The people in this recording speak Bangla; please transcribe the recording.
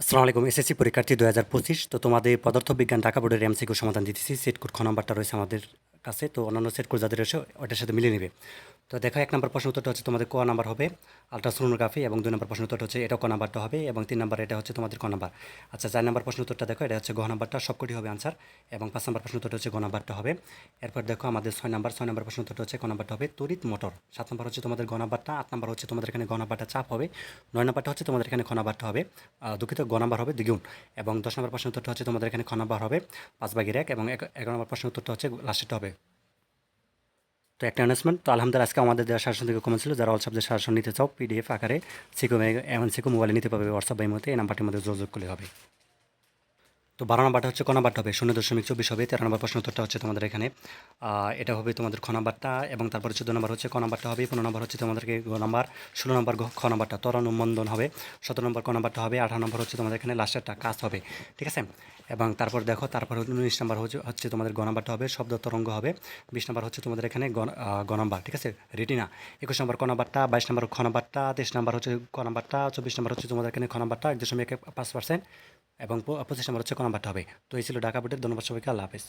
আসসালামু আলাইকুম, এসএসসি পরীক্ষার্থী দু হাজার পঁচিশ। তো তোমাদের পদার্থবিজ্ঞান ঢাকা বোর্ডের এমসিকিউ সমাধান দিতেছি। সেট কোড খ নাম্বারটা রয়েছে আমাদের কাছে। তো অন্যান্য সেট কোড যাদের রয়েছে, ওটার সাথে মিলে নেবে। তো দেখো, এক নম্বর প্রশ্ন উত্তরটা হচ্ছে তোমাদের ক নাম্বার হবে? আলট্রাসোনোগ্রাফি এবং দুই নম্বর প্রশ্ন উত্তরটা হচ্ছে এটাও ক নাম্বারটা হবে এবং তিন নম্বর এটা হচ্ছে তোমাদের ক নাম্বার। আচ্ছা চার নম্বর প্রশ্ন উত্তরটা দেখো, এটা হচ্ছে গ নাম্বারটা, সবকটি হবে আনসার এবং পাঁচ নম্বর প্রশ্ন উত্তরটা হচ্ছে গ নাম্বারটা হবে। এরপর দেখো আমাদের ছয় নাম্বার, ছয় নম্বর প্রশ্ন উত্তরটা হচ্ছে ক নাম্বারটা হবে তড়িৎ মোটর। সাত নম্বর হচ্ছে তোমাদের গ নাম্বারটা, আট নম্বর হচ্ছে তোমাদের এখানে গ নাম্বারটা চাপ হবে। নয় নাম্বারটা হচ্ছে তোমাদের এখানে খ নাম্বারটা হবে। দুঃখিত, গ নাম্বার হবে দ্বিগুণ এবং দশ নম্বর প্রশ্ন উত্তরটা হচ্ছে তোমাদের এখানে খ নাম্বার হবে পাঁচ ভাগের এক এবং এগারো নম্বর প্রশ্ন উত্তরটা হচ্ছে লাস্টেরটা হবে। তো একটা অ্যানাউন্সমেন্ট তো আলহামদুলিল্লাহ আজকে আমাদের দেওয়া শাসন থেকে কমেন্ট ছিল, যারা অল সাবজেক্ট শাসন নিতে চাও পিডিএফ আকারে সিকো এমন সিকো মোবাইলে নিতে পারবে হোয়াটসঅ্যাপ বাইমতে এই নাম্বারটির মধ্যে যোগাযোগ করলে হবে। তো বারো নাম্বারটা হচ্ছে ক নাম্বারটা হবে, শূন্য দশমিক চব্বিশ হবে, তেরো নম্বর প্রশ্ন উত্তরটা হচ্ছে তোমাদের এখানে। এটা হবে তোমাদের খ এবং তারপর চোদ্দ নম্বর হচ্ছে ক নাম্বারটা হবে, পনেরো নম্বর হচ্ছে তোমাদেরকে গ নাম্বার, ষোলো নম্বর খ নাম্বারটা তরণমন্দন হবে, সতেরো নম্বর ক নাম্বারটা হবে, আঠারো নম্বর হচ্ছে তোমাদের এখানে লাস্টেরটা কাজ হবে, ঠিক আছে? এবং তারপর দেখো, তারপর উনিশ নম্বর হচ্ছে হচ্ছে তোমাদের গ নাম্বারটা হবে, শব্দ তরঙ্গ হবে, বিশ নম্বর হচ্ছে তোমাদের এখানে গ নাম্বার, ঠিক আছে? রেটিনা, একুশ নম্বর ক বাইশ নম্বর খ তেইশ নম্বর হচ্ছে ক চব্বিশ নম্বর হচ্ছে তোমাদের এখানে খ নাম্বারটা, এক দশমিক পাঁচ পার্সেন্ট এবং অপোজিশন নম্বর হচ্ছে ক নাম্বারটা হবে। তো এই ছিল ঢাকা বোর্ডের ধন্যবাদ সবাইকে, আল্লাহ হাফেজ।